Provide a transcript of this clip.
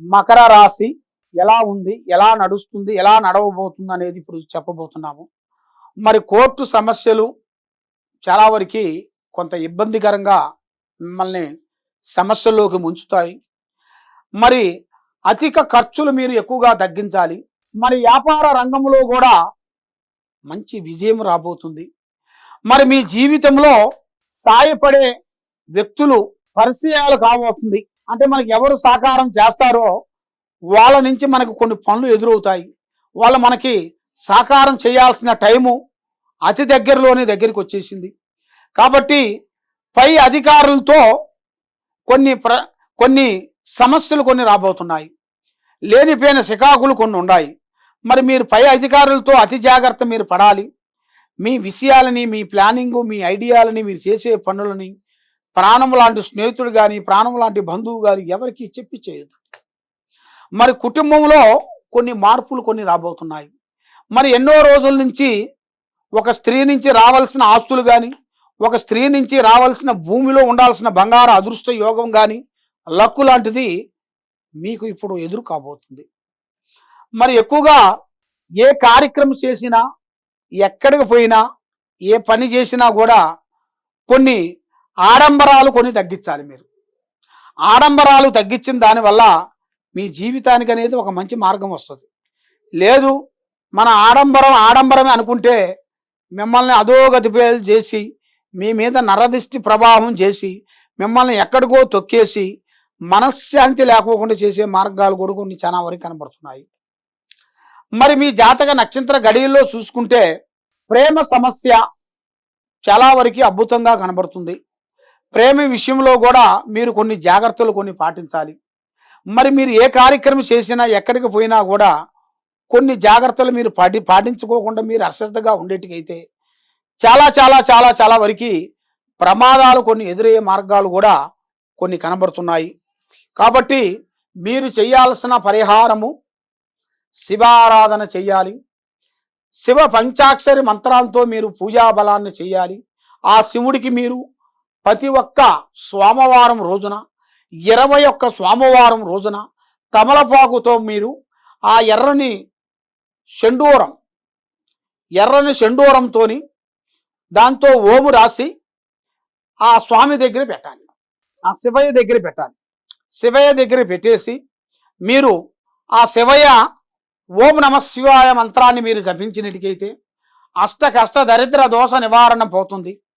మకర రాశి ఎలా ఉంది ఎలా నడుస్తుంది ఎలా నడవబోతుంది అనేది ఇప్పుడు చెప్పబోతున్నాము. మరి కోర్టు సమస్యలు చాలా వరకు కొంత ఇబ్బందికరంగా మిమ్మల్ని సమస్యల్లోకి ముంచుతాయి. మరి అధిక ఖర్చులు మీరు ఎక్కువగా తగ్గించాలి. మరి వ్యాపార రంగంలో కూడా మంచి విజయం రాబోతుంది. మరి మీ జీవితంలో సాయపడే వ్యక్తులు పరిచయాలు కాబోతుంది అంటే మనకి ఎవరు సహకారం చేస్తారో వాళ్ళ నుంచి మనకు కొన్ని పనులు ఎదురవుతాయి. వాళ్ళు మనకి సహకారం చేయాల్సిన టైము అతి దగ్గరలోనే దగ్గరికి వచ్చేసింది. కాబట్టి పై అధికారులతో కొన్ని ప్ర కొన్ని సమస్యలు కొన్ని రాబోతున్నాయి. లేనిపోయిన శికాకులు కొన్ని ఉన్నాయి. మరి మీరు పై అధికారులతో అతి జాగ్రత్త మీరు పడాలి. మీ విషయాలని మీ ప్లానింగు మీ ఐడియాలని మీరు చేసే పనులని ప్రాణం లాంటి స్నేహితుడు కానీ ప్రాణం లాంటి బంధువు కానీ ఎవరికి చెప్పి చేయదు. మరి కుటుంబంలో కొన్ని మార్పులు కొన్ని రాబోతున్నాయి. మరి ఎన్నో రోజుల నుంచి ఒక స్త్రీ నుంచి రావాల్సిన ఆస్తులు కానీ ఒక స్త్రీ నుంచి రావాల్సిన భూమిలో ఉండాల్సిన బంగారు అదృష్ట యోగం కానీ లక్కు లాంటిది మీకు ఇప్పుడు ఎదురు కాబోతుంది. మరి ఎక్కువగా ఏ కార్యక్రమం చేసినా ఎక్కడికి పోయినా ఏ పని చేసినా కూడా కొన్ని ఆడంబరాలు కొని తగ్గించాలి మీరు. ఆడంబరాలు తగ్గించిన దానివల్ల మీ జీవితానికి అనేది ఒక మంచి మార్గం వస్తుంది. లేదు మన ఆడంబరం ఆడంబరమే అనుకుంటే మిమ్మల్ని అధోగతిపేలు చేసి మీ మీద నరదిష్టి ప్రభావం చేసి మిమ్మల్ని ఎక్కడికో తొక్కేసి మనశ్శాంతి లేకోకుండా చేసే మార్గాలు కూడా కొన్ని చాలా వరకు కనబడుతున్నాయి. మరి మీ జాతక నక్షత్ర గడియల్లో చూసుకుంటే ప్రేమ సమస్య చాలా వరకు అద్భుతంగా కనబడుతుంది. ప్రేమ విషయంలో కూడా మీరు కొన్ని జాగ్రత్తలు కొన్ని పాటించాలి. మరి మీరు ఏ కార్యక్రమం చేసినా ఎక్కడికి పోయినా కూడా కొన్ని జాగ్రత్తలు మీరు పాటి పాటించుకోకుండా మీరు అశ్రద్ధగా ఉండేటికైతే చాలా చాలా చాలా చాలా వరకు ప్రమాదాలు కొన్ని ఎదురయ్యే మార్గాలు కూడా కొన్ని కనబడుతున్నాయి. కాబట్టి మీరు చేయాల్సిన పరిహారము శివారాధన చెయ్యాలి శివ పంచాక్షరి మంత్రాలతో మీరు పూజా బలాన్ని చేయాలి. ఆ శివుడికి మీరు ప్రతి ఒక్క సోమవారం రోజున ఇరవై ఒక్క సోమవారం రోజున తమలపాకుతో మీరు ఆ ఎర్రని షెండూరం ఎర్రని షండూరంతో దాంతో ఓము రాసి ఆ స్వామి దగ్గర పెట్టాలి. ఆ శివయ్య దగ్గర పెట్టాలి. శివయ్య దగ్గర పెట్టేసి మీరు ఆ శివయ్య ఓం నమ శివాయ మంత్రాన్ని మీరు జపించినట్టుకైతే అష్ట కష్ట దరిద్ర దోష నివారణ పోతుంది.